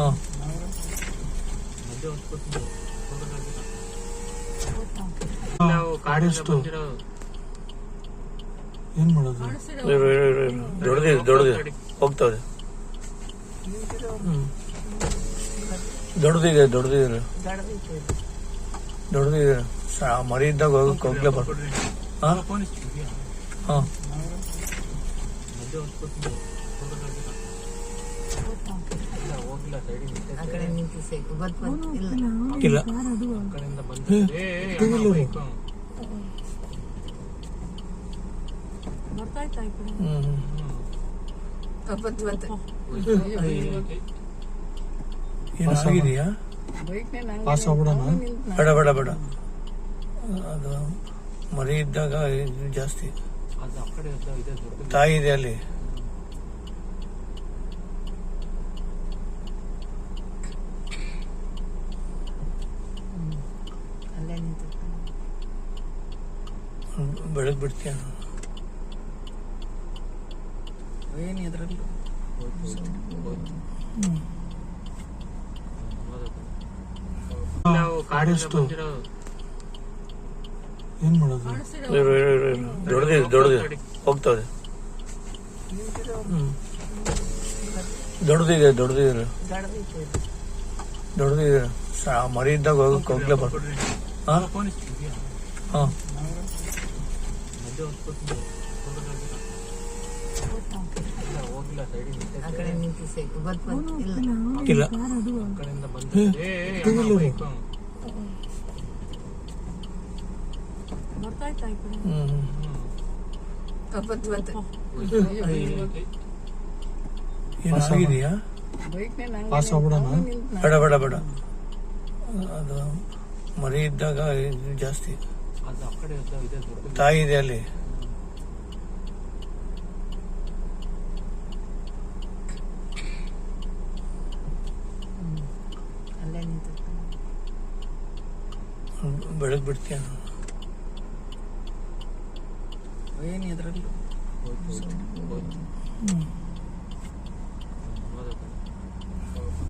ಹಾಂ. ಕಾಡಿಷ್ಟು ಏನು ಮಾಡೋದು? ದೊಡ್ಡದಿದೆ ದೊಡ್ಡದಿದೆ. ಹೋಗ್ತದೆ. ದೊಡ್ಡದಿದೆ ದೊಡ್ಡದಿದೆ. ದೊಡ್ಡದಿದೆ. ಸ- ಮರಿ ಇದ್ದಾಗ ಹೋಗಕ್ಕೆ ಹೋಗ್ಲೇ ಬರ್ ಹಾಂ? ಹಾಂ. ಆ ಕಡೆ ನಿಂತು ಸಾಕು ಬರ್ಬೋದು ಇಲ್ಲ. ಇಲ್ಲ. ಹ್ಮ್. ಬರ್ಬೋದು ಬಂತು ಏನು ಆಗಿದೆಯಾ ಪಾಸ್ ಆಗ್ಬಿಡೋಣ ಬೇಡ ಬೇಡ ಬೇಡ. ಅದು ಮರಿ ಇದ್ದಾಗ ಇದು ಜಾಸ್ತಿ ತಾಯಿ ಇದೆ ಅಲ್ಲೇ ನಿಂತು ಬೆಳಗ್ಗೆ ಬಿಡ್ತೀಯ ಏನು ಇದ್ರಲ್ಲಿ? ಕಾಡಿಷ್ಟು ಏನು ಮಾಡೋದು? ದೊಡ್ಡದಿದೆ ದೊಡ್ಡದಿದೆ. ಹೋಗ್ತದೆ ದೊಡ್ಡದಿದೆ ದೊಡ್ಡದಿದೆ. ದಡದೈತೆ ದೊಡ್ಡದಿದೆ ಮರಿ ಇದ್ದಾಗ ಹೋಗಕ್ಕೆ ಹೋಗ್ಲೇ ಬರ್ ಹಾಂ? ಹಾಂ. ನಿಂತು ಸಾಕು ಬರ್ಬೋದು ಇಲ್ಲ. ಇಲ್ಲ ಹ್ಮ್. ಬರ್ಬೋದು ಬಂತು ಏನು ಆಗಿದೆಯಾ? ಪಾಸ್ ಆಗ್ಬಿಡೋಣ? ಬೇಡ ಬೇಡ ಬೇಡ. ಅದು ಮರಿ ಇದ್ದಾಗ ಜಾಸ್ತಿ. ತಾಯಿ ಇದೆ ಅಲ್ಲಿ. ಬೆಳಗ್ಗೆ ಬಿಡ್ತೀಯ ಏನು ಇದ್ರಲ್ಲಿ?